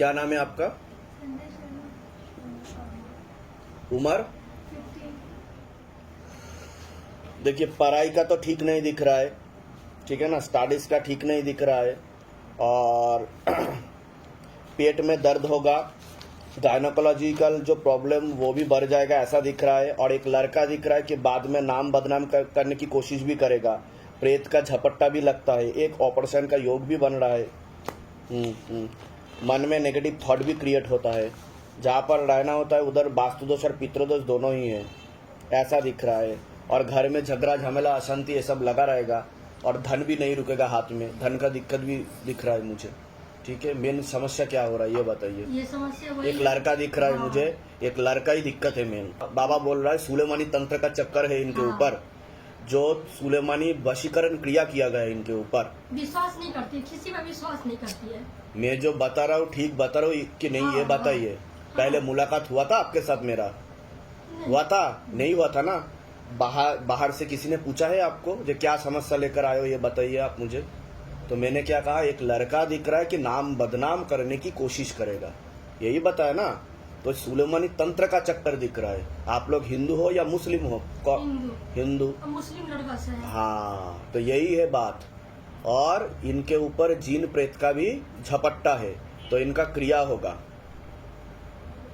क्या नाम है आपका? उमर? देखिए पढ़ाई का तो ठीक नहीं दिख रहा है ठीक है ना? स्टडीज़ का ठीक नहीं दिख रहा है और पेट में दर्द होगा गायनोकोलॉजिकल जो प्रॉब्लम वो भी बढ़ जाएगा ऐसा दिख रहा है और एक लड़का दिख रहा है कि बाद में नाम बदनाम कर, करने की कोशिश भी करेगा। प्रेत का झपट्टा भी लगता है एक ऑपरेशन का योग भी बन रहा है। हम्म, हम्म। मन में नेगेटिव थॉट भी क्रिएट होता है। जहाँ पर रहना होता है उधर वास्तुदोष और पितृदोष दोनों ही है। ऐसा दिख रहा है। और घर में झगड़ा झमेला अशांति ये सब लगा रहेगा। और धन भी नहीं रुकेगा हाथ में। धन का दिक्कत भी दिख रहा है मुझे। ठीक है? मेन समस्या क्या हो रहा है ये बताइए। ये समस्या एक लड़का दिख रहा है हाँ। मुझे। एक लड़का ही दिक्कत है मेन। बाबा बोल रहा है सुलेमानी तंत्र का चक्कर है इनके ऊपर। हाँ। जो सुलेमानी वशीकरण क्रिया किया गया इनके ऊपर। विश्वास नहीं करती किसी पर विश्वास नहीं करती है। मैं जो बता रहा हूँ ठीक बता रहा हूँ कि नहीं हाँ, ये बताइए। पहले मुलाकात हुआ था आपके साथ मेरा? हुआ था? नहीं हुआ था ना? बाहर बाहर से किसी ने पूछा है आपको जो क्या समस्या लेकर आए हो ये बताइए आप मुझे। तो मैंने क्या कहा एक लड़का दिख रहा है कि नाम बदनाम करने की कोशिश करेगा। यही बताया ना? तो सुलेमानी तंत्र का चक्कर दिख रहा है। आप लोग हिंदू हो या मुस्लिम हो? हिंदू। मुस्लिम लड़का से हाँ। तो यही है बात। और इनके ऊपर जीन प्रेत का भी झपट्टा है तो इनका क्रिया होगा।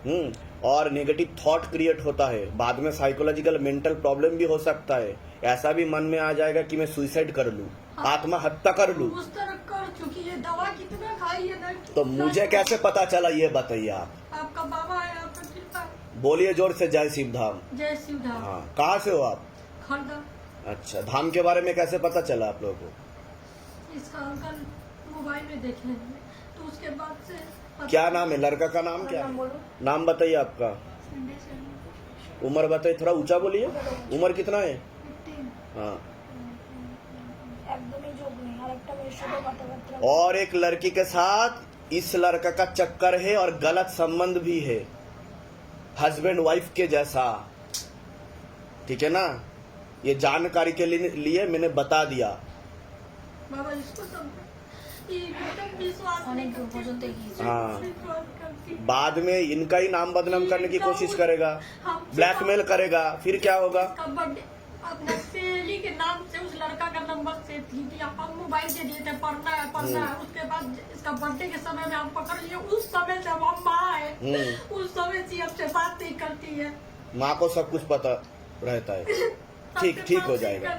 हम्म और नेगेटिव थॉट क्रिएट होता है। बाद में साइकोलॉजिकल मेंटल प्रॉब्लम भी हो सकता है। ऐसा भी मन में आ जाएगा कि मैं सुसाइड कर लूँ आत्महत्या कर लूँ। कर चुकी है दवा कितना खाई है तो मुझे कैसे पता चला ये बताइए आप आपका बाबा है आपका कृपा बोलिए ज़ोर से जय शिव धाम जय शिव धाम हाँ कहाँ से हो आप? खड़गा। अच्छा धाम के बारे में कैसे पता चला आप लोगों को? इसका अंकल मोबाइल में देखे तो उसके बाद से क्या नाम है? लड़का का नाम क्या नाम, नाम बताइए आपका। उम्र बताइए थोड़ा ऊँचा बोलिए। उम्र कितना है? हाँ। और एक लड़की के साथ इस लड़का का चक्कर है और गलत संबंध भी है। हस्बैंड वाइफ के जैसा ठीक है ना ये जानकारी के लिए लिए मैंने बता दिया बाबा इसको सब ये एकदम विश्वास অনেক नहीं দূর करती। পর্যন্ত এগিয়েছে हाँ विश्वास करती। बाद में इनका ही नाम बदनाम करने की कोशिश करेगा हम- ब्लैकमेल करेगा फिर क्या होगा इसका बर्थडे अपने सहेली के नाम से उस लड़का का नंबर सेव थी। कि आप हम मोबाइल दे दिए थे पढ़ना है पढ़ना है। उसके बाद इसका बर्थडे के समय में हम पकड़ लिए उस समय से हम माँ है। हम्म। उस समय से हमसे बात नहीं करती है। माँ को सब कुछ पता रहता है। ठीक ठीक हो जाएगा।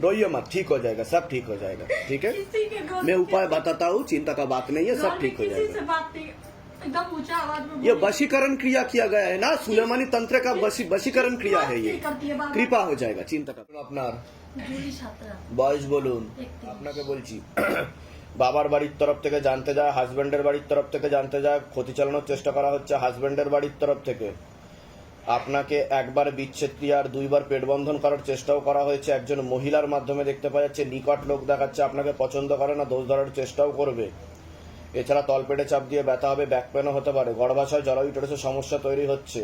रोइए मत ठीक हो जाएगा सब ठीक हो जाएगा ठीक है? मैं उपाय बताता हूँ चिंता का बात नहीं है सब ठीक हो जाएगा। से एकदम ऊंचा आवाज में ये बोली। वशीकरण क्रिया किया गया है ना सुलेमानी तंत्र का वशी वशीकरण क्रिया है ये बात नहीं करती है बाबा। কৃপা হয়ে যায়গা চিন্তা করুন আপনার জুলি সাঁতরা বয়স বলুন একত্রিশ। আপনাকে বলছি বাবার বাড়ির তরফ থেকে জানতে যায় হাজবেন্ডের বাড়ির তরফ থেকে জানতে যায় ক্ষতি চালানোর চেষ্টা করা হচ্ছে হাজবেন্ডের বাড়ির তরফ থেকে আপনাকে একবার বিচ্ছেদ ক্রিয়া আর দুইবার পেট বন্ধন করার চেষ্টাও করা হয়েছে একজন মহিলার মাধ্যমে দেখতে পাওয়া যাচ্ছে নিকট লোক দেখাচ্ছে আপনাকে পছন্দ করে না দোষ ধরার চেষ্টাও করবে এছাড়া তলপেটে চাপ দিয়ে ব্যথা হবে ব্যাক পেনও হতে পারে। গর্ভাশয় জরায়ুটেরসের সমস্যা তৈরি হচ্ছে।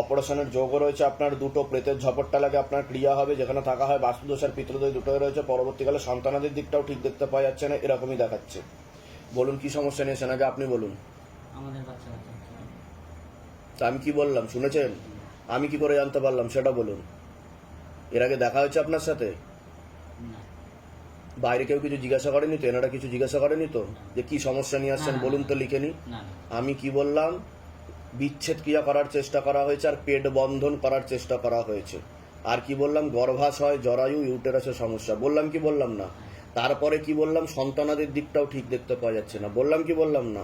অপারেশনের যোগও রয়েছে আপনার দুটো প্রেতের ঝপটটা লাগে আপনার ক্রিয়া হবে যেখানে থাকা হয় বাস্তুদোষ আর পিতৃদোষ দুটোই রয়েছে। পরবর্তীকালে সন্তানাদের দিকটাও ঠিক দেখতে পাওয়া যাচ্ছে না এরকমই দেখাচ্ছে। বলুন কি সমস্যা নিয়েছেন আগে আপনি বলুন। তা আমি কি বললাম শুনেছেন? আমি কি করে জানতে পারলাম সেটা বলুন। এর আগে দেখা হয়েছে আপনার সাথে? বাইরে কেউ কিছু জিজ্ঞাসা করেনি তো এনারা কিছু জিজ্ঞাসা করেনি তো? যে কি সমস্যা নিয়ে আসছেন বলুন তো লিখে নি। আমি কি বললাম? বিচ্ছেদ ক্রিয়া করার চেষ্টা করা হয়েছে আর পেট বন্ধন করার চেষ্টা করা হয়েছে। আর কি বললাম? গর্ভাশয় জরায়ু ইউটেরাসের সমস্যা। বললাম কি বললাম না? তারপরে কি বললাম? সন্তানাদের দিকটাও ঠিক দেখতে পাওয়া যাচ্ছে না। বললাম কি বললাম না?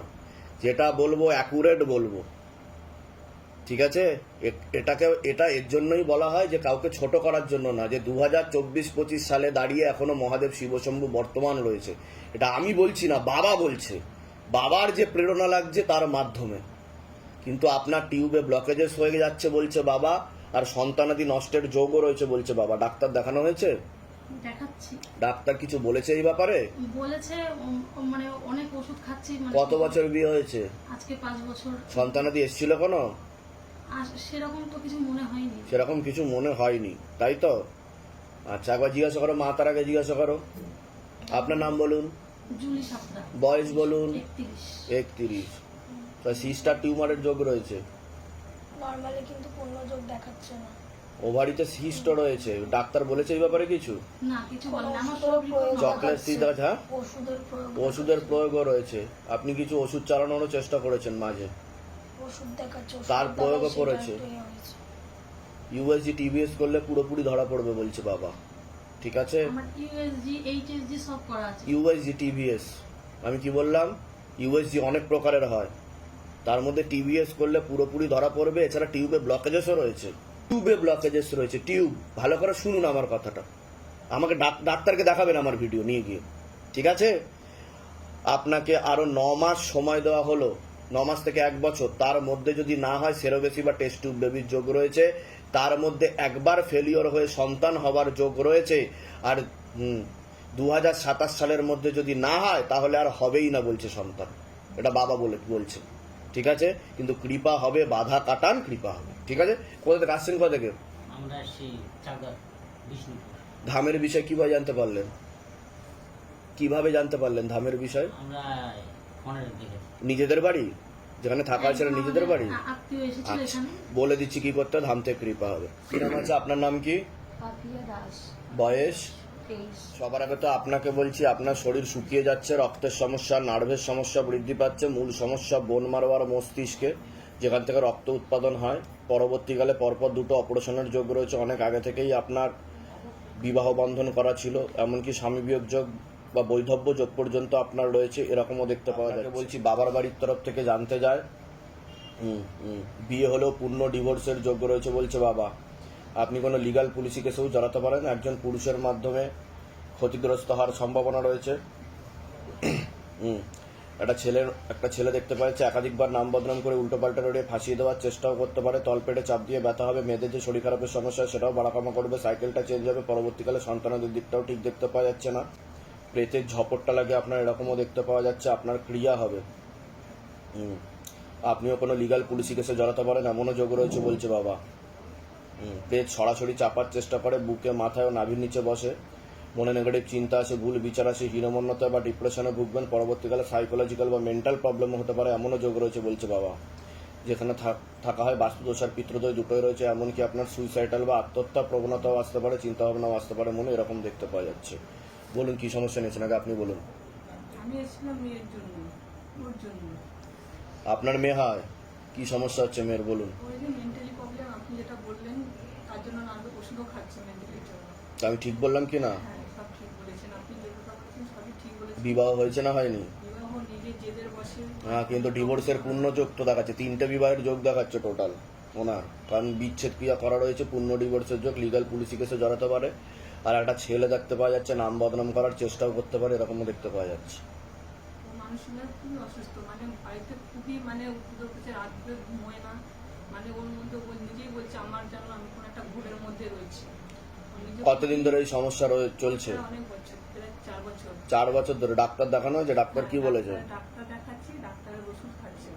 যেটা বলব অ্যাকুরেট বলব। ঠিক আছে? এটাকে এটা এর জন্যই বলা হয় যে কাউকে ছোট করার জন্য না যে দু হাজার চব্বিশ পঁচিশ সালে দাঁড়িয়ে এখনও মহাদেব শিবশম্ভু বর্তমান রয়েছে। এটা আমি বলছি না বাবা বলছে। বাবার যে প্রেরণা লাগছে তার মাধ্যমে। কিন্তু আপনার টিউবে ব্লকেজেস হয়ে যাচ্ছে বলছে বাবা আর সন্তানাদি নষ্টের যোগও রয়েছে বলছে বাবা। ডাক্তার দেখানো হয়েছে? ডাক্তার কিছু বলেছে এই ব্যাপারে? বলেছে মানে অনেক ওষুধ খাচ্ছি মানে কত বছর বিয়ে হয়েছে? আজকে পাঁচ বছর। সন্তানাদি এসেছিল কোনো? সেরকম তো কিছু মনে হয়নি। সেরকম কিছু মনে হয়নি। তাই তো? আচ্ছা একবার জিজ্ঞাসা করো মা তার আগে জিজ্ঞাসা করো। আপনার নাম বলুন। বয়স বলুন। একত্রিশ। তো সিস্টার টিউমারের যোগ রয়েছে? নর্মালি কিন্তু পূর্ণযোগ দেখাচ্ছে না। ওভারিতে সিস্ট রয়েছে। ডাক্তার বলেছে এই ব্যাপারে কিছু? না কিছু চকলেট হ্যাঁ? ওষুধের ওষুধের প্রয়োগও রয়েছে। আপনি কিছু ওষুধ চালানোরও চেষ্টা করেছেন মাঝে। ওষুধ দেখাচ্ছে তার প্রয়োগও করেছে। একটুই হয়েছে। ইউএসজি টিভিএস করলে পুরোপুরি ধরা পড়বে বলছে বাবা। ঠিক আছে? আমার ইউএসজি এইচএসজি সব করা আছে। ইউএসজি টিভিএস আমি কি বললাম? ইউএসজি অনেক প্রকারের হয়। তার মধ্যে টিভিএস করলে পুরোপুরি ধরা পড়বে। এছাড়া টিউবে ব্লকেজেসও রয়েছে। টিউবে ব্লকেজেস রয়েছে। টিউব ভালো করে শুনুন আমার কথাটা। আমাকে ডাক- ডাক্তারকে দেখাবেন আমার ভিডিও নিয়ে গিয়ে। ঠিক আছে? আপনাকে আরও ন মাস সময় দেওয়া হলো। ন মাস থেকে এক বছর তার মধ্যে যদি না হয় সেরোগেসি বা টেস্ট টিউব বেবির যোগ রয়েছে তার মধ্যে একবার ফেলিওর হয়ে সন্তান হওয়ার যোগ রয়েছে আর দু হাজার সাতাশ সালের মধ্যে যদি না হয় তাহলে আর হবেই না বলছে সন্তান। এটা বাবা বলে বলছে। ঠিক আছে? কিন্তু কৃপা হবে বাধা কাটান কৃপা হবে। ঠিক আছে? কোথা থেকে আসছেন কোথা থেকে? ধামের বিষয় কীভাবে জানতে পারলেন? কীভাবে জানতে পারলেন ধামের বিষয়? নিজেদের বাড়ি? যেখানে থাকা হয়েছিল নিজেদের বাড়ি? আচ্ছা বলে দিচ্ছি কি করতে? ধাম থেকে কৃপা হবে। কি নাম আছে? আপনার নাম কি? বয়স? সবার আগে তো আপনাকে বলছি আপনার শরীর শুকিয়ে যাচ্ছে রক্তের সমস্যা নার্ভের সমস্যা বৃদ্ধি পাচ্ছে মূল সমস্যা বোন মারবার মস্তিষ্কে যেখান থেকে রক্ত উৎপাদন হয়। পরবর্তীকালে পরপর দুটো অপারেশনের যোগ রয়েছে। অনেক আগে থেকেই আপনার বিবাহ বন্ধন করা ছিল এমনকি স্বামী বিয়োগ যোগ বা বৈধব্য যোগ পর্যন্ত আপনার রয়েছে এরকমও দেখতে পাওয়া যায় বলছি বাবার বাড়ির তরফ থেকে জানতে যায়। বিয়ে হলেও পূর্ণ ডিভোর্সের যোগ্য রয়েছে বলছে বাবা। আপনি কোনো লিগাল পুলিশি কেসেও জড়াতে পারেন। একজন পুরুষের মাধ্যমে ক্ষতিগ্রস্ত হওয়ার সম্ভাবনা রয়েছে। একটা ছেলের একটা ছেলে দেখতে পাচ্ছে একাধিকবার নাম বদনাম করে উল্টো পাল্টা রড়িয়ে ফাঁসিয়ে দেওয়ার চেষ্টাও করতে পারে। তলপেটে চাপ দিয়ে ব্যথা হবে মেয়েদের যে শরীর খারাপের সমস্যা সেটাও বাড়াকামা করবে। সাইকেলটা চেঞ্জ হবে পরবর্তীকালে সন্তানদের দিকটাও ঠিক দেখতে পাওয়া যাচ্ছে না। প্রেতের ঝপটটা লাগে, আপনার এরকমও দেখতে পাওয়া যাচ্ছে, আপনার ক্রিয়া হবে। হুম। আপনিও কোনো লিগাল পুলিশি কেসে জড়াতে পারেন, এমনও যোগ রয়েছে বলছে বাবা। পেট সরাসরি চাপার চেষ্টা করে, বুকে, মাথায় ও নাভির নিচে বসে। মনে নেগেটিভ চিন্তা আসে, ভুল বিচার আসে হীনমন্যতা বা ডিপ্রেশনে ভুগবেন, পরবর্তীকালে সাইকোলজিক্যাল বা মেন্টাল প্রবলেমও হতে পারে, এমনও যোগ রয়েছে বলছে বাবা। যেখানে থাক- থাকা হয় বাস্তুদোষ আর পিতৃদয় দুটোই রয়েছে, এমনকি আপনার সুইসাইডাল বা আত্মহত্যা প্রবণতাও আসতে পারে চিন্তা ভাবনাও আসতে পারে, মনে এরকম দেখতে পাওয়া যাচ্ছে। বলুন কি সমস্যা নিয়েছেন? আগে আপনি বলুন। আমি এসেছিলাম মেয়ের জন্য ওর জন্য। আপনার মেয়ে হয় কি সমস্যা হচ্ছে মেয়ের বলুন। ওই যে মেন্টালি প্রবলেম আপনি যেটা বললেন তার জন্য না আমি ওষুধও খাচ্ছি মেন্টালির জন্য। তা আমি ঠিক বললাম কি না? হ্যাঁ সব ঠিক বলেছেন। আপনি যে বলেছেন সবই ঠিক বলেছেন। বিবাহ হয়েছে না হয়নি? বিবাহ নিজে জেদের বসে। হ্যাঁ কিন্তু ডিভোর্সের পূর্ণ যোগ তো দেখাচ্ছে। তিনটে বিবাহের যোগ দেখাচ্ছে টোটাল ওনার কারণ বিচ্ছেদ ক্রিয়া করা রয়েছে পূর্ণ ডিভোর্সের যোগ লিগাল পুলিশি কেসে জড়াতে পারে। আর একটা ছেলে দেখতে পাওয়া যাচ্ছে নাম বদনাম করার চেষ্টাও করতে পারে এরকমও দেখতে পাওয়া যাচ্ছে। মানুষগুলো খুবই অসুস্থ মানে বাড়িতে খুবই মানে ঘুমোয় না। মানে ওর মধ্যে ও নিজেই বলছে আমার যেন আমি কোনো একটা ঘুরের মধ্যে রয়েছি। কতদিন ধরে এই সমস্যা চলছে? অনেক বছর প্রায় চার বছর। চার বছর ধরে ডাক্তার দেখানো হয়েছে ডাক্তার কি বলেছে? ডাক্তার দেখাচ্ছি ডাক্তারের ওষুধ খাচ্ছে।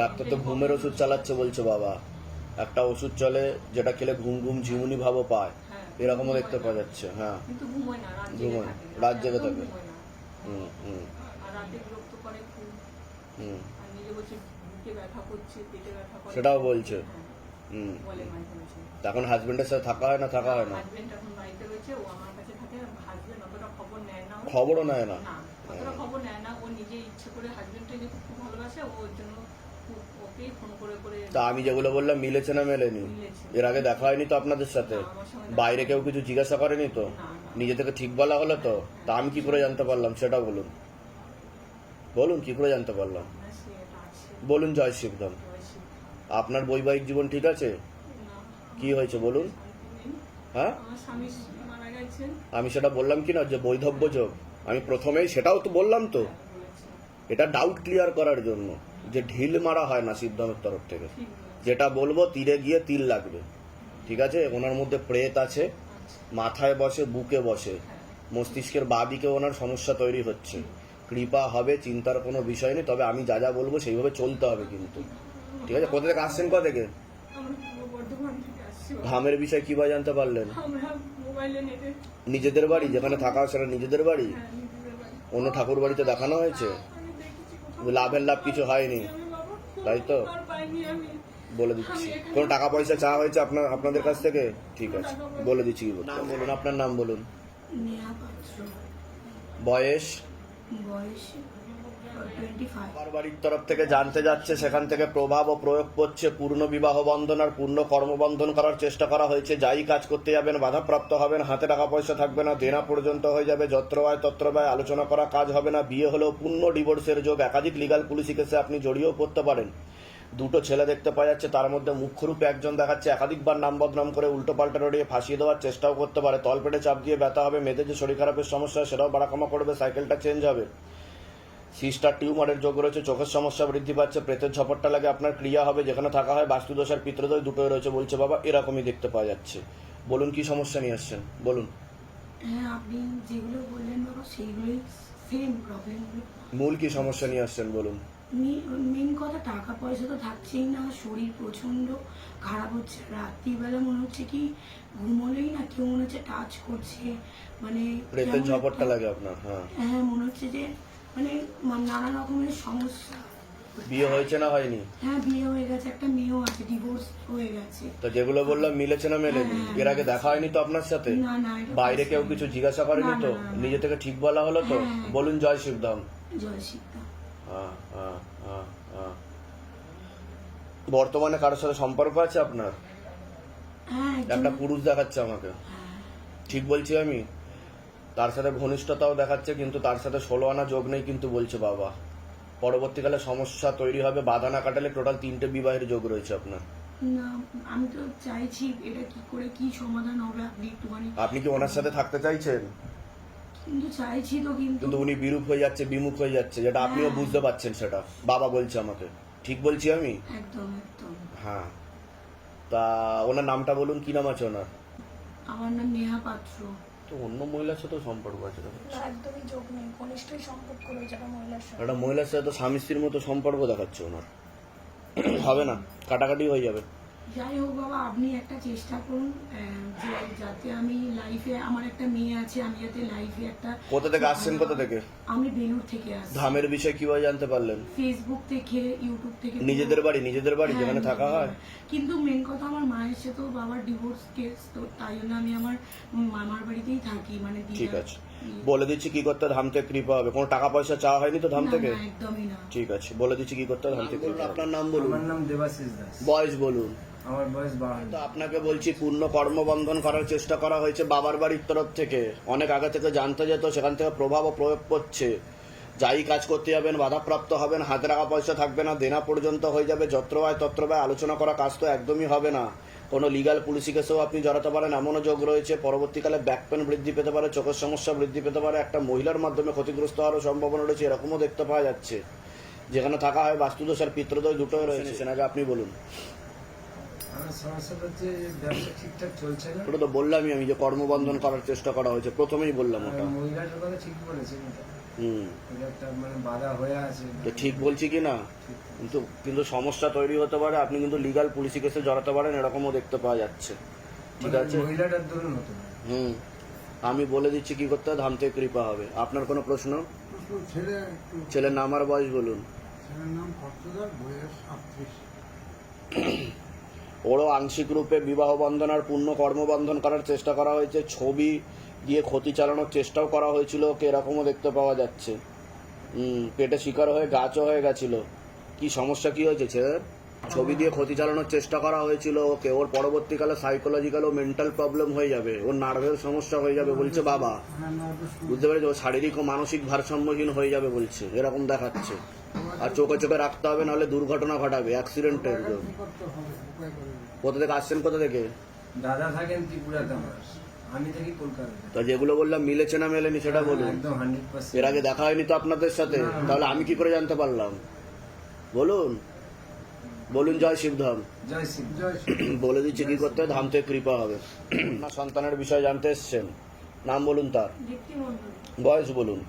ডাক্তার তো ঘুমের ওষুধ চালাচ্ছে বলছে বাবা। একটা ওষুধ চলে যেটা খেলে ঘুম ঘুম ঝিমুনি ভাবও পায়। হ্যাঁ এরকমও দেখতে পাওয়া যাচ্ছে হ্যাঁ। ঘুমোয় না রাত জেগে থাকে। হুম হুম। হুম। সেটাও বলছে। হ্যাঁ, হুম। এখন হাজবেন্ডের সাথে থাকা হয় না থাকা হয় না। খবরও নেয় না। না খবর নেয় না ও নিজে ইচ্ছে করে খুব ভালোবাসে ও ওর জন্য খুব ফোন করে করে তা আমি যেগুলো বললাম মিলেছে না মেলেনি? এর আগে দেখা হয়নি তো আপনাদের সাথে? বাইরে কেউ কিছু জিজ্ঞাসা করেনি তো। নিজে থেকে ঠিক বলা হলো তো? তা আমি কি করে জানতে পারলাম? সেটা বলুন। বলুন কি করে জানতে পারলাম? বলুন জয় বয়সী। আপনার বৈবাহিক জীবন ঠিক আছে? কি হয়েছে বলুন। হ্যাঁ? আমি সেটা বললাম কি না? যে বৈধব্য যোগ। আমি প্রথমেই সেটাও তো বললাম তো। এটা ডাউট ক্লিয়ার করার জন্য। যে ঢিল মারা হয় না সিদ্ধান্তের তরফ থেকে। যেটা বলব, তীরে গিয়ে তিল লাগবে। ঠিক আছে? ওনার মধ্যে প্রেত আছে, মাথায় বসে, বুকে বসে। মস্তিষ্কের বাদিকে ওনার সমস্যা তৈরি হচ্ছে। কৃপা হবে, চিন্তার কোনো বিষয় নেই, তবে আমি যা যা বলব সেইভাবে চলতে হবে কিন্তু। ঠিক আছে? কোথা থেকে আসছেন, কোথা থেকে? ধামের বিষয় কীভাবে জানতে পারলেন? নিজেদের বাড়ি, যেখানে থাকা সেটা নিজেদের বাড়ি? অন্য ঠাকুর বাড়িতে দেখানো হয়েছে? লাভের লাভ কিছু হয়নি। তাই তো? বলে দিচ্ছি। কোনো টাকা পয়সা চাওয়া হয়েছে আপনার আপনাদের কাছ থেকে? ঠিক আছে বলে দিচ্ছি কি বলতে। নাম বলুন আপনার নাম বলুন। বয়স? বয়স আমার বাড়ির তরফ থেকে জানতে যাচ্ছে, সেখান থেকে প্রভাব ও প্রয়োগ করছে, পূর্ণ বিবাহ বন্ধন আর পূর্ণ কর্মবন্ধন করার চেষ্টা করা হয়েছে। যাই কাজ করতে যাবেন, বাধাপ্রাপ্ত হবেন, হাতে টাকা পয়সা থাকবে না, দেনা পর্যন্ত হয়ে যাবে, যত্র ব্যয় তত্র ব্যয়, আলোচনা করা কাজ হবে না, বিয়ে হলেও পূর্ণ ডিভোর্সের যোগ, একাধিক লিগাল পুলিশি কেসে আপনি জড়িয়েও পড়তে পারেন। দুটো ছেলে দেখতে পাওয়া যাচ্ছে, তার মধ্যে মুখ্যরূপে একজন দেখাচ্ছে, একাধিকবার নাম বদনাম করে উল্টো পাল্টা রড়িয়ে ফাঁসিয়ে দেওয়ার চেষ্টাও করতে পারে। তলপেটে চাপ দিয়ে ব্যথা হবে মেয়েদের যে শরীর খারাপের সমস্যা, সেটাও বাড়াকামা করবে, সাইকেলটা চেঞ্জ হবে। সিস্টার টিউমারের যোগ রয়েছে চোখের সমস্যা বৃদ্ধি পাচ্ছে প্রেতের ঝপটটা লাগে আপনার ক্রিয়া হবে যেখানে থাকা হয় বাস্তুদোষ আর পিত্রদোষ দুটোই রয়েছে বলছে বাবা এরকমই দেখতে পাওয়া যাচ্ছে। বলুন কি সমস্যা নিয়ে আসছেন? বলুন। হ্যাঁ আপনি যেগুলো বললেন বাবা সেইগুলোই সেম প্রবলেমগুলো মূল কি সমস্যা নিয়ে আসছেন বলুন। মেন কথা টাকা পয়সা তো থাকছেই না শরীর প্রচণ্ড খারাপ হচ্ছে। রাত্রিবেলা মনে হচ্ছে কি ঘুমোলেই না কেউ মনে হচ্ছে টাচ করছে মানে প্রেতের ঝপটটা লাগে আপনার হ্যাঁ। হ্যাঁ মনে হচ্ছে যে মানে নানা রকমের সমস্যা। বিয়ে হয়েছে না হয়নি? হ্যাঁ বিয়ে হয়ে গেছে একটা মেয়েও আছে ডিভোর্স হয়ে গেছে। তো যেগুলো বললাম মিলেছে না মেলেনি? এর আগে দেখা হয়নি তো আপনার সাথে? না না এটা বাইরে কেউ কিছু জিজ্ঞাসা করেনি তো। নিজে থেকে ঠিক বলা হলো তো? হ্যাঁ। বলুন জয় শিবধাম। জয় শিক্ষা হ্যাঁ, হ্যাঁ, হ্যাঁ, হ্যাঁ। বর্তমানে কারোর সাথে সম্পর্ক আছে আপনার? হ্যাঁ একজন একটা পুরুষ দেখাচ্ছে আমাকে। হ্যাঁ, ঠিক বলছি আমি? তার সাথে ঘনিষ্ঠতাও দেখাচ্ছে কিন্তু তার সাথে ষোলো আনা যোগ নেই কিন্তু বলছে বাবা। পরবর্তীকালে সমস্যা তৈরি হবে বাধা না কাটালে টোটাল তিনটে বিবাহের যোগ রয়েছে আপনার। না আমি তো চাইছি এটা কি করে কি সমাধান হবে আপনি একটুখানি। আপনি কি ওনার সাথে থাকতে চাইছেন? কিন্তু চাইছি তো কিন্তু। কিন্তু উনি বিরূপ হয়ে যাচ্ছে বিমুখ হয়ে যাচ্ছে যেটা আপনিও হ্যাঁ। বুঝতে পারছেন সেটা। বাবা বলছে আমাকে। ঠিক বলছি আমি? একদম একদম। হ্যাঁ। তা ওনার নামটা বলুন কি নাম আছে ওনার? আমার নাম নেহা পাত্র। তো অন্য মহিলার সাথে সম্পর্ক আছে না একদমই যোগ নেই। ঘনিষ্ঠই সম্পর্ক রয়েছে একটা মহিলার সাথে। একটা মহিলার সাথে তো স্বামী স্ত্রীর মতো সম্পর্ক দেখাচ্ছে ওনার। হবে না কাটাকাটি হয়ে যাবে। যাই হোক বাবা আপনি একটা চেষ্টা করুন যে যাতে আমি লাইফে আমার একটা মেয়ে আছে আমি যাতে লাইফে একটা কোথা থেকে আসছেন কোথা থেকে? আমি বেলুর থেকে আসছি। ধামের বিষয়ে কীভাবে জানতে পারলেন? ফেসবুক থেকে ইউটিউব থেকে নিজেদের বাড়ি নিজেদের বাড়ি হ্যাঁ, যেখানে থাকা হয়? কিন্তু মেন কথা আমার মায়ের সাথে তো বাবার ডিভোর্স কেস তো তাই জন্য আমি আমার মামার বাড়িতেই থাকি মানে ঠিক আছে। বলে দিচ্ছি কি করতে ধাম থেকে কৃপা হবে। কোনো টাকা পয়সা চাওয়া হয়নি তো ধাম থেকে? একদমই না। ঠিক আছে বলে দিচ্ছি কি করতে ধাম থেকে আপনার নাম বলুন। আমার নাম দেবাশিস দাস। বয়স বলুন। আমার বয়স তো আপনাকে বলছি পূর্ণ কর্মবন্ধন করার চেষ্টা করা হয়েছে বাবার বাড়ির তরফ থেকে। অনেক আগে থেকে জানতে যেত সেখান থেকে প্রভাব ও প্রয়োগ করছে যাই কাজ করতে যাবেন বাধাপ্রাপ্ত হবেন হাতে টাকা পয়সা থাকবে না দেনা পর্যন্ত হয়ে যাবে যত্র ব্যয় তত্র ব্যয় আলোচনা করা কাজ তো একদমই হবে না। কোনো লিগাল পুলিশি কেসেও আপনি জড়াতে পারেন এমনও যোগ রয়েছে পরবর্তীকালে ব্যাক পেন বৃদ্ধি পেতে পারে চোখের সমস্যা বৃদ্ধি পেতে পারে একটা মহিলার মাধ্যমে ক্ষতিগ্রস্ত হওয়ারও সম্ভাবনা রয়েছে এরকমও দেখতে পাওয়া যাচ্ছে। যেখানে থাকা হয় বাস্তুদোষ আর পিত্রদোষ দুটোই রয়েছে। সেনাকে আপনি বলুন। সমস্যাটা হচ্ছে ব্যবসা ঠিকঠাক চলছে না ওটা তো বললামই আমি যে কর্মবন্ধন করার চেষ্টা করা হয়েছে প্রথমেই বললাম ওটা। মহিলাটার কথা ঠিক বলেছেন হুম। এটা একটা মানে বাধা হয়ে আছে। তো ঠিক বলছি কি না? কিন্তু কিন্তু সমস্যা তৈরি হতে পারে আপনি কিন্তু লিগাল পুলিশি কেসে জড়াতে পারেন এরকমও দেখতে পাওয়া যাচ্ছে। ঠিক মানে আছে? মহিলাটার দরুন হতো হুম। আমি বলে দিচ্ছি কি করতে হবে? ধাম থেকে কৃপা হবে। আপনার কোনো প্রশ্ন? ছেলে একটু ছেলের নাম আর বয়স বলুন। ছেলের নাম ভক্তদার বয়স আটত্রিশ ওরও আংশিক রূপে বিবাহ বন্ধন আর পূর্ণ কর্মবন্ধন করার চেষ্টা করা হয়েছে। ছবি দিয়ে ক্ষতি চালানোর চেষ্টাও করা হয়েছিল, ওকে এরকমও দেখতে পাওয়া যাচ্ছে। পেটে শিকার হয়ে গাছও হয়ে গেছিল। কি সমস্যা, কি হয়েছে ছেলের ছবি দিয়ে ক্ষতি চালানোর চেষ্টা করা হয়েছিল ওকে। ওর পরবর্তীকালে সাইকোলজিক্যাল ও মেন্টাল প্রবলেম হয়ে যাবে। ওর নার্ভের সমস্যা হয়ে যাবে বলছে বাবা। বুঝতে পেরেছি? ও শারীরিক ও মানসিক ভারসাম্যহীন হয়ে যাবে বলছে। এরকম দেখাচ্ছে। আর চোখে চোখে রাখতে হবে, নাহলে দুর্ঘটনা ঘটাবে অ্যাক্সিডেন্টের কি করতে হবে উপায় করে দিন। কোথা থেকে আসছেন কোথা থেকে? দাদা থাকেন ত্রিপুরাতে আমার। আমি থাকি কলকাতাতে। তো যেগুলো বললাম মিলেছে না মেলেনি সেটা বলুন। একদম হান্ড্রেড এর আগে দেখা হয়নি তো আপনাদের সাথে। তাহলে আমি কি করে জানতে পারলাম? বলুন। বলুন জয় শিবধাম। জয় শিব জয় বলে দিচ্ছি কি করতে ধাম থেকে কৃপা হবে। না সন্তানের বিষয়ে জানতে এসছেন। নাম বলুন তার। বয়স বলুন।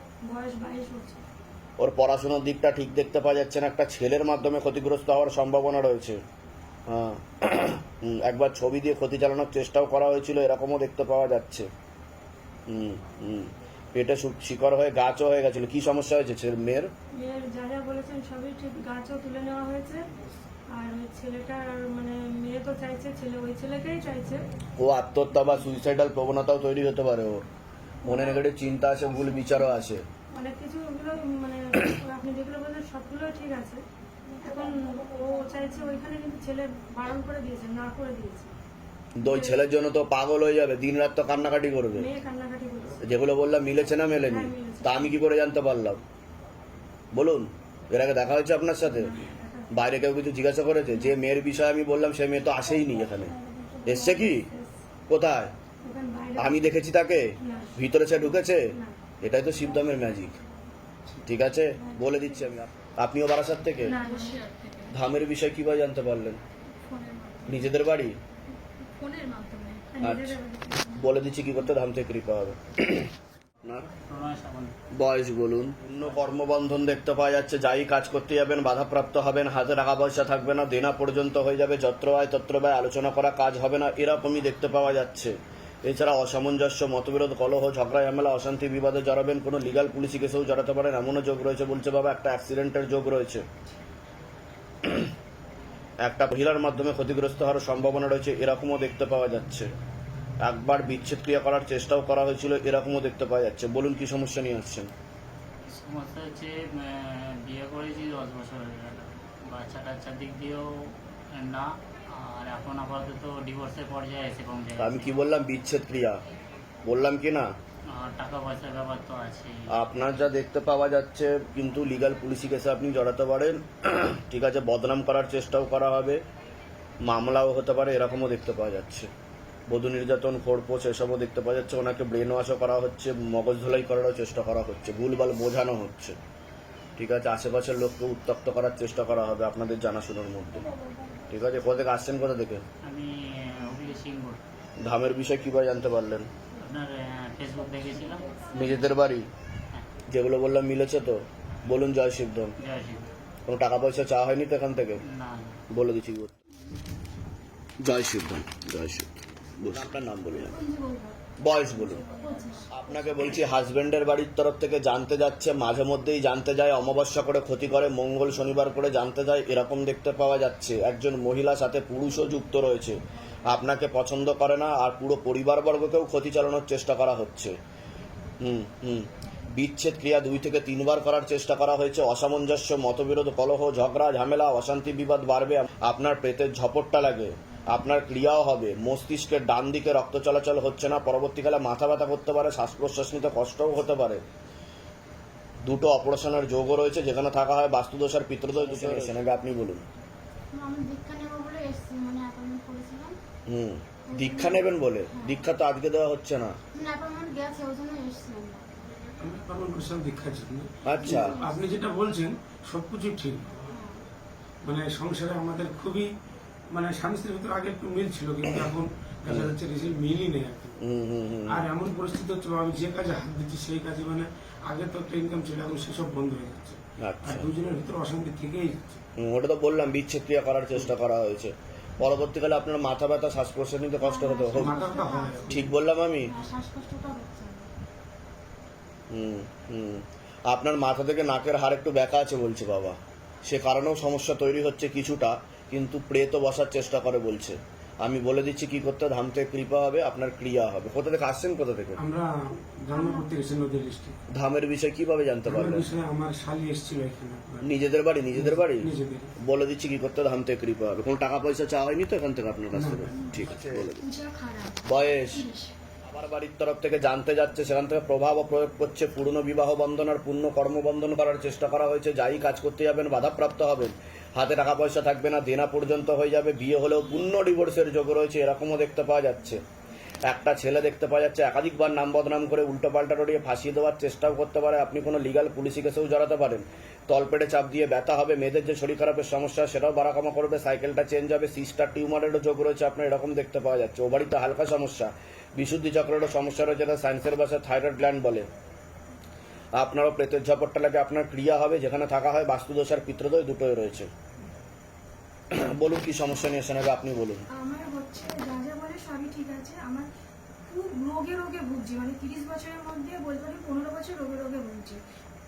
ওর পড়াশোনার দিকটা ঠিক দেখতে পাওয়া যাচ্ছে না। একটা ছেলের মাধ্যমে ক্ষতিগ্রস্ত হওয়ার সম্ভাবনা রয়েছে। একবার ছবি দিয়ে ক্ষতি চালানোর চেষ্টাও করা হয়েছিল এরকমও দেখতে পাওয়া যাচ্ছে। হুম হুম পেটে শিকড় হয়ে গাছও হয়ে গেছিল। কি সমস্যা হয়েছে ছেলে মেয়ের? যা যা বলেছেন সবই ঠিক গাছও তুলে নেওয়া হয়েছে। আর ওই ছেলেটার মানে মেয়ে তো চাইছে ছেলে ওই ছেলেকেই চাইছে। ও আত্মহত্যা বা সুইসাইডাল প্রবণতাও তৈরি হতে পারে ও মনে নেগেটিভ চিন্তা আছে ভুল বিচারও আছে অনেক কিছু ওগুলো মানে আপনি যেগুলো বলছেন সবগুলো ঠিক আছে। এখন ও চাইছে ওইখানে কিন্তু ছেলে বারণ করে দিয়েছে না করে দিয়েছে। ওই ছেলের জন্য তো পাগল হয়ে যাবে দিন রাত তো কান্নাকাটি করবে। যেগুলো বললাম মিলেছে না মেলেনি? হ্যাঁ, তা আমি কি করে জানতে পারলাম? বলুন এর আগে দেখা হয়েছে আপনার সাথে? বাইরে কেউ কিছু জিজ্ঞাসা করেছে? যে মেয়ের বিষয়ে আমি বললাম সে মেয়ে তো আসেইনি এখানে। এসছে কি? কোথায়? আমি দেখেছি তাকে? ভিতরে সে ঢুকেছে? এটাই তো শিবদমের ম্যাজিক ঠিক আছে? বলে দিচ্ছি আমি আপনিও বারাসাত থেকে? না না থেকে। ধামের বিষয় কীভাবে জানতে পারলেন? ফোনের মাধ্যমে। নিজেদের বাড়ি? ফোনের মাধ্যমে আচ্ছা। বলে দিচ্ছি কি করতে ধাম থেকে কৃপা হবে। আপনার? বয়স বলুন। পূর্ণ কর্মবন্ধন দেখতে পাওয়া যাচ্ছে। যাই কাজ করতে যাবেন বাধাপ্রাপ্ত হবেন হাতে টাকা পয়সা থাকবে না দেনা পর্যন্ত হয়ে যাবে যত্র আয় তত্র ব্যয় আলোচনা করা কাজ হবে না এরকমই দেখতে পাওয়া যাচ্ছে। এছাড়া অসামঞ্জস্য, মতবিরোধ, কলহ, ঝগড়া, ঝামেলা, অশান্তি, বিবাদে জড়াবেন কোনো লিগাল পুলিশি কেসেও জড়াতে পারেন, এমনও যোগ রয়েছে বলছে বাবা, একটা অ্যাক্সিডেন্টের যোগ রয়েছে। একটা মহিলার মাধ্যমে ক্ষতিগ্রস্ত হওয়ার সম্ভাবনা রয়েছে, এরকমও দেখতে পাওয়া যাচ্ছে। একবার বিচ্ছেদ ক্রিয়া করার চেষ্টাও করা হয়েছিল, এরকমও দেখতে পাওয়া যাচ্ছে। বলুন কি সমস্যা নিয়ে আসছেন? সমস্যা হচ্ছে বিয়ে করেছি দশ বছর বাচ্চা টাচ্চার দিক দিয়েও না এখন আপাতত ডিভোর্সের পর্যায়ে এসে পৌঁছে আমি কি বললাম বিচ্ছেদ ক্রিয়া? বললাম কি না? টাকা পয়সার ব্যাপার তো আছেই। আপনার যা দেখতে পাওয়া যাচ্ছে কিন্তু লিগাল পুলিশি কেসে আপনি জড়াতে পারেন। ঠিক আছে বদনাম করার চেষ্টাও করা হবে। মামলাও হতে পারে এরকমও দেখতে পাওয়া যাচ্ছে। বধূ নির্যাতন খোরপোষ এসবও দেখতে পাওয়া যাচ্ছে। ওনাকে ব্রেন ওয়াশও করা হচ্ছে মগজ ধোলাই করারও চেষ্টা করা হচ্ছে। ভুলভাল বোঝানো হচ্ছে। ঠিক আছে আশেপাশের লোককে উত্তক্ত করার চেষ্টা করা হবে আপনাদের জানাশোনার মধ্যে। ঠিক আছে কোথা থেকে আসছেন কোথা থেকে? আমি হুগলি সিংপুর ধামের বিষয় কীভাবে জানতে পারলেন? আপনার ফেসবুক দেখেছিলাম নিজেদের বাড়ি? হ্যাঁ। যেগুলো বললাম মিলেছে তো? বলুন জয় শিবধন জয় শিব কোনো টাকা পয়সা চাওয়া হয়নি তো এখান থেকে? না বলে দিচ্ছি। জয় শিবধন জয় শিব আপনার নাম বলুন। বয়স বলুন। আপনাকে বলছি হাজবেন্ডের বাড়ির তরফ থেকে জানতে যাচ্ছে, মাঝে মধ্যেই জানতে যায়, অমাবস্যা করে ক্ষতি করে, মঙ্গল শনিবার করে জানতে যায়, এরকম দেখতে পাওয়া যাচ্ছে। একজন মহিলা সাথে পুরুষও যুক্ত রয়েছে। আপনাকে পছন্দ করে না, আর পুরো পরিবারবর্গকেও ক্ষতি চালানোর চেষ্টা করা হচ্ছে। হুম হুম। বিচ্ছেদ ক্রিয়া দুই থেকে তিনবার করার চেষ্টা করা হয়েছে। অসামঞ্জস্য, মতবিরোধ, কলহ, ঝগড়া, ঝামেলা, অশান্তি বিবাদ বাড়বে। আপনার পেটের ঝপটটা লাগে। আপনার ক্রিয়াও হবে। মস্তিষ্কের ডান দিকে রক্ত চলাচল হচ্ছে না পরবর্তীকালে মাথা ব্যথা করতে পারে শ্বাস প্রশ্বাস নিতে কষ্টও হতে পারে। দুটো অপারেশনের যোগও রয়েছে যেখানে থাকা হয় বাস্তুদোষ আর পিতৃদোষ দুটো রয়েছে। নাকি আপনি বলুন। দীক্ষা নেব বলে এসছি মানে হুম দীক্ষা নেবেন বলে? দীক্ষা তো আজকে দেওয়া হচ্ছে না। আচ্ছা। আপনি যেটা বলছেন সবকিছু ঠিক। মানে সংসারে আমাদের খুবই মানে স্বামী স্ত্রীর ভিতরে আগে একটু মিল ছিল কিন্তু এখন দেখা যাচ্ছে রিসেন্ট মিলই নেই আর হুম হুম হুম আর এমন পরিস্থিতি হচ্ছে আমি যে কাজে হাত দিচ্ছি সেই কাজে মানে আগে তো একটা ইনকাম ছিল এখন সেসব বন্ধ হয়ে যাচ্ছে। আচ্ছা। আর দুজনের ভিতরে অশান্তি থেকেই যাচ্ছে। ওটা তো বললাম বিচ্ছেদ ক্রিয়া করার চেষ্টা করা হয়েছে। পরবর্তীকালে আপনার মাথা ব্যথা শ্বাস প্রশ্বাস নিতে কষ্ট হতে হোক ঠিক বললাম আমি। আর শ্বাসকষ্টটা হচ্ছে আমার। হুম হুম। আপনার মাথা থেকে নাকের হার একটু ব্যাকা আছে বলছে বাবা। সে কারণেও সমস্যা তৈরি হচ্ছে কিছুটা। কিন্তু প্রেত বসার চেষ্টা করে বলছে। আমি বলে দিচ্ছি কি করতে ধাম থেকে কৃপা হবে আপনার ক্রিয়া হবে। কোথা থেকে আসছেন? কোথা থেকে? আমরা ধামের বিষয়ে কীভাবে জানতে পারবেন? আমার শালি এসেছিল এখানে। নিজেদের বাড়ি? নিজেদের বাড়ি? বলে দিচ্ছি কি করতে ধাম থেকে কৃপা হবে। কোনো টাকা পয়সা চাওয়া হয়নি তো এখান থেকে আপনার কাছ থেকে? ঠিক আছে বলে খারাপ। বয়স? আমার বাড়ির তরফ থেকে জানতে যাচ্ছে সেখান থেকে প্রভাব প্রয়োগ করছে। পূর্ণ বিবাহ বন্ধন আর পূর্ণ কর্মবন্ধন করার চেষ্টা করা হয়েছে। যাই কাজ করতে যাবেন বাধাপ্রাপ্ত হবেন। হাতে টাকা পয়সা থাকবে না, দেনা পর্যন্ত হয়ে যাবে, বিয়ে হলেও পূর্ণ ডিভোর্সের যোগ রয়েছে, এরকমও দেখতে পাওয়া যাচ্ছে। একটা ছেলে দেখতে পাওয়া যাচ্ছে, একাধিকবার নাম বদনাম করে উল্টো পাল্টা টড়িয়ে ফাঁসিয়ে দেওয়ার চেষ্টাও করতে পারে, আপনি কোনো লিগাল পুলিশি কেসেও জড়াতে পারেন। তলপেটে চাপ দিয়ে ব্যথা হবে, মেয়েদের যে শরীর খারাপের সমস্যা, সেটাও বাড়াকামা করবে, সাইকেলটা চেঞ্জ হবে, সিস্টার টিউমারেরও যোগ রয়েছে, আপনার এরকম দেখতে পাওয়া যাচ্ছে। ও বাড়িতে হালকা সমস্যা, বিশুদ্ধি চক্রেরও সমস্যা রয়েছে যেটা সায়েন্সের ভাষায় থাইরয়েড গ্ল্যান্ড বলে। আপনারও প্রেতের ঝাপটটা লাগে, আপনার ক্রিয়া হবে, যেখানে থাকা হয় বাস্তুদোষ আর পিত্রদোষ দুটোই রয়েছে। বলুন কি সমস্যা নিয়ে এসে আপনি বলুন। আমার হচ্ছে, যা যা বলে সবই ঠিক আছে, আমার খুব রোগে রোগে ভুগছি মানে তিরিশ বছরের মধ্যে বলতে পারি পনেরো বছর রোগে রোগে ভুগছি।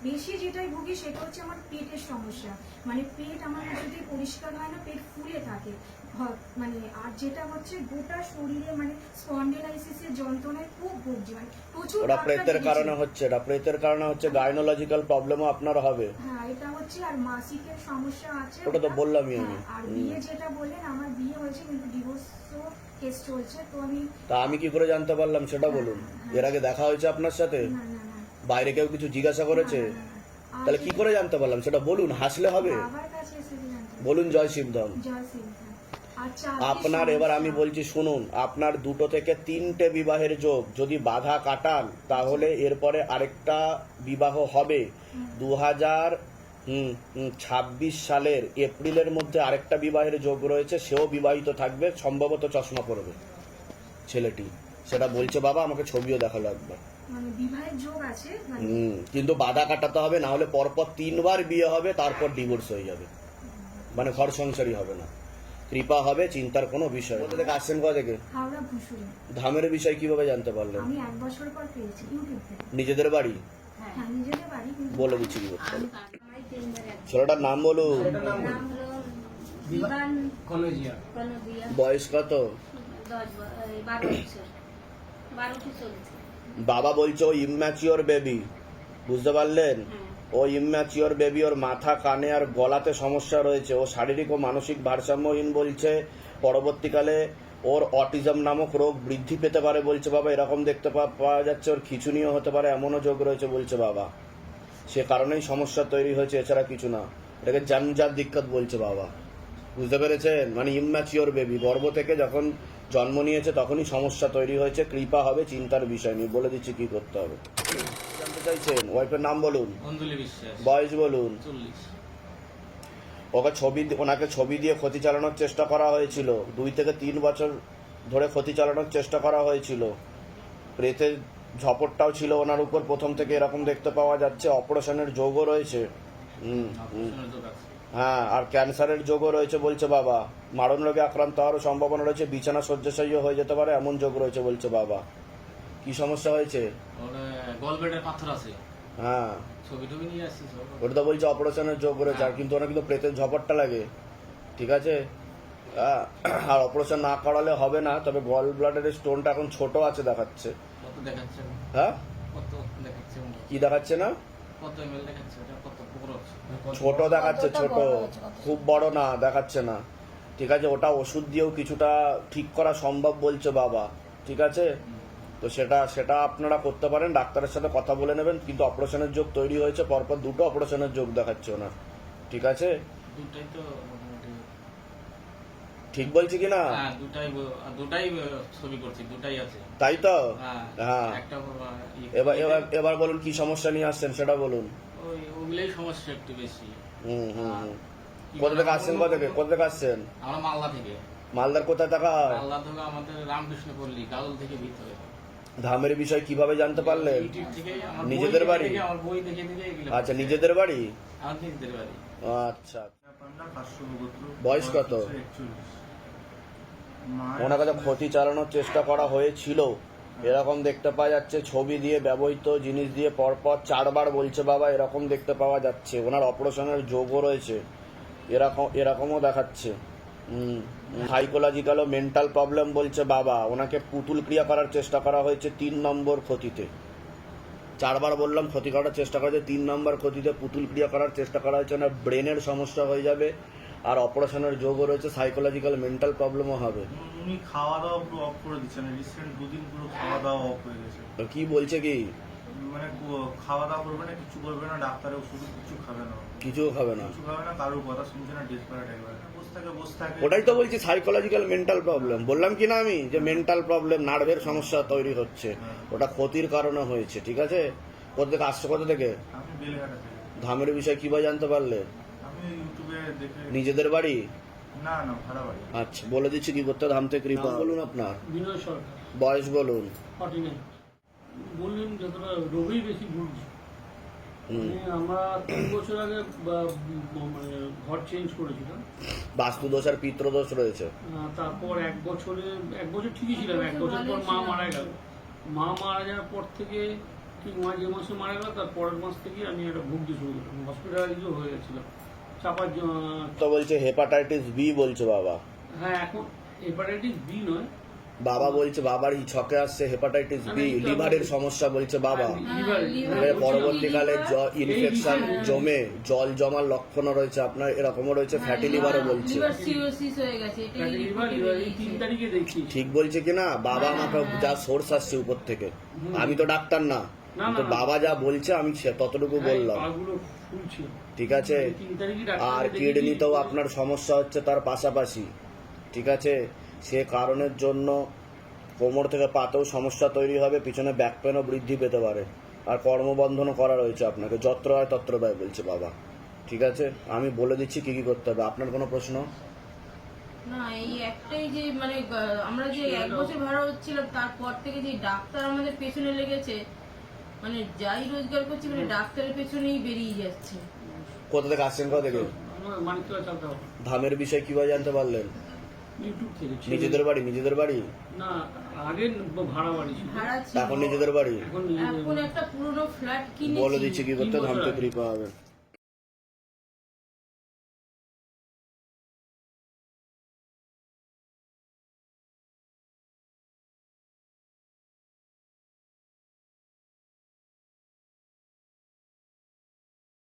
বেশি যেটাই ভুগি সেটা হচ্ছে আমার পেটের সমস্যা। মানে পেট আমার যদি পরিষ্কার হয় না পেট ফুলে থাকে। মানে আর যেটা হচ্ছে গোটা শরীরে মানে স্পন্ডিলাইসিসের যন্ত্রণায় খুব ভুগছি। মানে প্রচুর ওটা প্রেতের কারণে হচ্ছে এটা প্রেতের কারণে হচ্ছে গাইনোলজিক্যাল প্রবলেমও আপনার হবে। হ্যাঁ এটা হচ্ছে আর মাসিকের সমস্যা আছে। ওটা তো বললামই আমি। হ্যাঁ, আর বিয়ে যেটা বললেন আমার বিয়ে হয়েছে কিন্তু ডিভোর্সও কেস চলছে তো আমি তা আমি কি করে জানতে পারলাম সেটা বলুন? এর আগে দেখা হয়েছে আপনার সাথে? না। বাইরে কেউ কিছু জিজ্ঞাসা করেছে? তাহলে কি করে জানতে পারলাম? সেটা বলুন হাসলে হবে। বলুন জয় শিবধন। আচ্ছা আপনার এবার আমি বলছি শুনুন আপনার দুটো থেকে তিনটে বিবাহের যোগ যদি বাধা কাটান তাহলে এরপরে আরেকটা বিবাহ হবে। দু হাজার ছাব্বিশ সালের এপ্রিলের মধ্যে আরেকটা বিবাহের যোগ রয়েছে সেও বিবাহিত থাকবে সম্ভবত চশমা পরবে ছেলেটি। সেটা বলছে বাবা আমাকে ছবিও দেখাল একবার। মানে বিবাহের যোগ আছে মানে হুম কিন্তু বাধা কাটাতে হবে না হলে পরপর তিনবার বিয়ে হবে তারপর ডিভোর্স হয়ে যাবে। মানে ঘর সংসারই হবে না। কৃপা হবে চিন্তার কোনো বিষয় কোথা থেকে আসছেন কোথা থেকে? ধামের বিষয় কীভাবে জানতে পারলেন? আমি এক বছর পর পেয়েছি নিজেদের বাড়ি? হ্যাঁ বলে দিচ্ছি কি করতে ছেলেটার নাম বলুন। বয়স কত? বারো বাবা বলছে ও ইম্যাচিওর বেবি বুঝতে পারলেন? ও ইম্যাচিওর বেবি ওর মাথা কানে আর গলাতে সমস্যা রয়েছে। ও শারীরিক ও মানসিক ভারসাম্যহীন বলছে। পরবর্তীকালে ওর অটিজম নামক রোগ বৃদ্ধি পেতে পারে বলছে বাবা। এরকম দেখতে পাওয়া যাচ্ছে ওর খিচুনিও হতে পারে এমনও যোগ রয়েছে বলছে বাবা। সে কারণেই সমস্যা তৈরি হয়েছে এছাড়া কিছু না। এটাকে জন্মজাত দিক্কত বলছে বাবা। বুঝতে পেরেছেন? মানে ইম্যাচিওর বেবি গর্ভ থেকে যখন জন্ম নিয়েছে তখনই সমস্যা তৈরি হয়েছে কৃপা হবে চিন্তার বিষয় নিয়ে বলে দিচ্ছি কি করতে হবে। জানতে চাইছেন? ওয়াইফের নাম বলুন। বয়স বলুন। ওকে ছবি ওনাকে ছবি দিয়ে ক্ষতি চালানোর চেষ্টা করা হয়েছিল। দুই থেকে তিন বছর ধরে ক্ষতি চালানোর চেষ্টা করা হয়েছিল। প্রেতের ঝপটটাও ছিল ওনার উপর। প্রথম থেকে এরকম দেখতে পাওয়া যাচ্ছে। অপারেশনের যোগও রয়েছে। হ্যাঁ আর ক্যান্সারের যোগও রয়েছে বলছে বাবা। মারণ রোগে আক্রান্ত হওয়ারও সম্ভাবনা রয়েছে। বিছানা শয্যাশায়ীও হয়ে যেতে পারে এমন যোগ রয়েছে বলছে বাবা। কি সমস্যা হয়েছে? ওর পাথর আছে। হ্যাঁ। ছবি টবি নিয়ে আসছি ওটা তো বলছে অপারেশনের যোগ রয়েছে আর কিন্তু ওনার কিন্তু প্রেতের ঝপটটা লাগে। ঠিক আছে? হ্যাঁ, আর অপারেশন না করালে হবে না তবে গল ব্লাডারের স্টোনটা এখন ছোট আছে দেখাচ্ছে। হ্যাঁ? কত দেখাচ্ছে কি দেখাচ্ছে না? ছোট দেখাচ্ছে ছোট। খুব বড় না দেখাচ্ছে না। ঠিক আছে ওটা ওষুধ দিয়েও কিছুটা ঠিক করা সম্ভব বলছে বাবা ঠিক আছে? তো সেটা সেটা আপনারা করতে পারেন ডাক্তারের সাথে কথা বলে নেবেন কিন্তু অপারেশনের যোগ তৈরি হয়েছে পরপর দুটো অপারেশনের যোগ দেখাচ্ছে ওনার ঠিক আছে? ঠিক বলছি কি না? হ্যাঁ তাই তো? হ্যাঁ হ্যাঁ। একটা ব- ই- এবার এবার এবার বলুন কি সমস্যা নিয়ে আসছেন সেটা বলুন। ওগুলোই সমস্যা একটু বেশি। হুম হুম। হুম। কোথা থেকে আসছেন কোথা থেকে কোথা থেকে আসছেন? আমরা মালদা থেকে। মালদার কোথায় থাকা হয় মালদা থেকে আমাদের রামকৃষ্ণ পল্লী গাজল থেকে ভিতরে। ধামের বিষয় কীভাবে জানতে পারলেন? আমার নিজেদের বাড়ি? আচ্ছা নিজেদের বাড়ি? নিজেদের বাড়ি। আচ্ছা। বয়স কত? ওনার কাছে ক্ষতি চালানোর চেষ্টা করা হয়েছিল। এরকম দেখতে পাওয়া যাচ্ছে ছবি দিয়ে ব্যবহৃত জিনিস দিয়ে পরপর চারবার বলছে বাবা এরকম দেখতে পাওয়া যাচ্ছে। ওনার অপারেশনের যোগও রয়েছে। এরকম এরকমও দেখাচ্ছে। সাইকোলজিক্যাল ও মেন্টাল প্রবলেম বলছে বাবা ওনাকে পুতুল ক্রিয়া করার চেষ্টা করা হয়েছে তিন নম্বর ক্ষতিতে। চারবার বললাম ক্ষতি করার চেষ্টা করা হয়েছে তিন নম্বর ক্ষতিতে পুতুল ক্রিয়া করার চেষ্টা করা হয়েছে ওনার ব্রেনের সমস্যা হয়ে যাবে আর অপারেশনের যোগও রয়েছে সাইকোলজিক্যাল মেন্টাল প্রবলেমও হবে। উনি খাওয়া দাওয়া পুরো অফ করে দিচ্ছেন রিসেন্ট দুদিন পুরো খাওয়া দাওয়া অফ হয়ে গেছে। তো কি বলছে কি? মানে খাওয়া দাওয়া করবে না কিছু করবে না ডাক্তারের ওষুধ কিছু খাবে না। কিছু হবে না। কিছু খাবে না কারোর কথা শুনছে না ডেসপারেট একবার। বসে থাকে বসে থাকে। ওটাই তো বলছি সাইকোলজিক্যাল মেন্টাল প্রবলেম বললাম কি না আমি? যে মেন্টাল প্রবলেম নার্ভের সমস্যা তৈরি হচ্ছে। ওটা ক্ষতির কারণে হয়েছে ঠিক আছে? কোথা থেকে আসছো কোথা থেকে? ধামের বিষয়ে কীভাবে জানতে পারলে? আমি ইউটিউবে দেখে নিজেদের বাড়ি? না না ভাড়া বাড়ি। আচ্ছা বলে দিচ্ছি কি করতে ধাম থেকে কৃপা বলুন আপনার। বয়স বলুন। বললেন যতটা রোগেই বেশি ভুগছি। মানে আমরা তিন বছর আগে মানে ঘর চেঞ্জ করেছিলাম। বাস্তু দোষ আর পিত্রদোষ রয়েছে। তারপর এক বছরে এক বছর ঠিকই ছিলাম এক বছর পর মা মারা গেল। মা মারা যাওয়ার পর থেকে ঠিক মা যে মাসে মারা গেল তার পরের মাস থেকে আমি একটা ভুগতে শুরু করলাম। হসপিটালাইজও হয়ে গেছিলাম চাপার তো বলছে হেপাটাইটিস বি বলছে বাবা। হ্যাঁ এখন হেপাটাইটিস বি নয় বাবা বলছে বাবার ছকে আসছে হেপাটাইটিস বি লিভারের সমস্যা বলছে বাবা। এবারে পরবর্তীকালে ইনফেকশন জমে জল জমার লক্ষণও রয়েছে আপনার এরকমও রয়েছে ফ্যাটি লিভারও বলছে। লিভার সিরোসিস হয়ে গেছে এটাই লিভার লিভার এই তিন তারিখে দেখছি। ঠিক বলছে কি না? বাবা আমাকে যা সোর্স আসছে উপর থেকে। আমি তো ডাক্তার না। না। বাবা যা বলছে আমি সে- ততটুকু বললাম। ঠিক আছে? আর কিডনিতেও আপনার সমস্যা হচ্ছে তার পাশাপাশি। ঠিক আছে? সে কারণের জন্য কোমর থেকে পাতেও সমস্যা তৈরি হবে পিছনে ব্যাক পেনও বৃদ্ধি পেতে পারে। আর কর্মবন্ধনও করা রয়েছে আপনাকে যত্র হয় তত্র ব্যয় বলছে বাবা। ঠিক আছে? আমি বলে দিচ্ছি কি কি করতে হবে। আপনার কোনো প্রশ্ন? না এই একটাই যে মানে আমরা যে এক বছর ভাড়া হচ্ছিলাম তারপর থেকে যে ডাক্তার আমাদের পেছনে লেগেছে মানে যাই রোজগার করছি মানে ডাক্তারের পেছনেই বেরিয়ে যাচ্ছে। কোথা থেকে আসছেন কোথা থেকে? ধামের বিষয় কীভাবে জানতে পারলেন? ইউটিউব থেকে নিজেদের বাড়ি নিজেদের বাড়ি? না আগে ভাড়া বাড়ি ছিল। এখন নিজেদের বাড়ি? এখন একটা পুরনো ফ্ল্যাট কিনে বলে দিচ্ছি কি করতে? ধান তো ফ্রি পাওয়া কৃপা হবে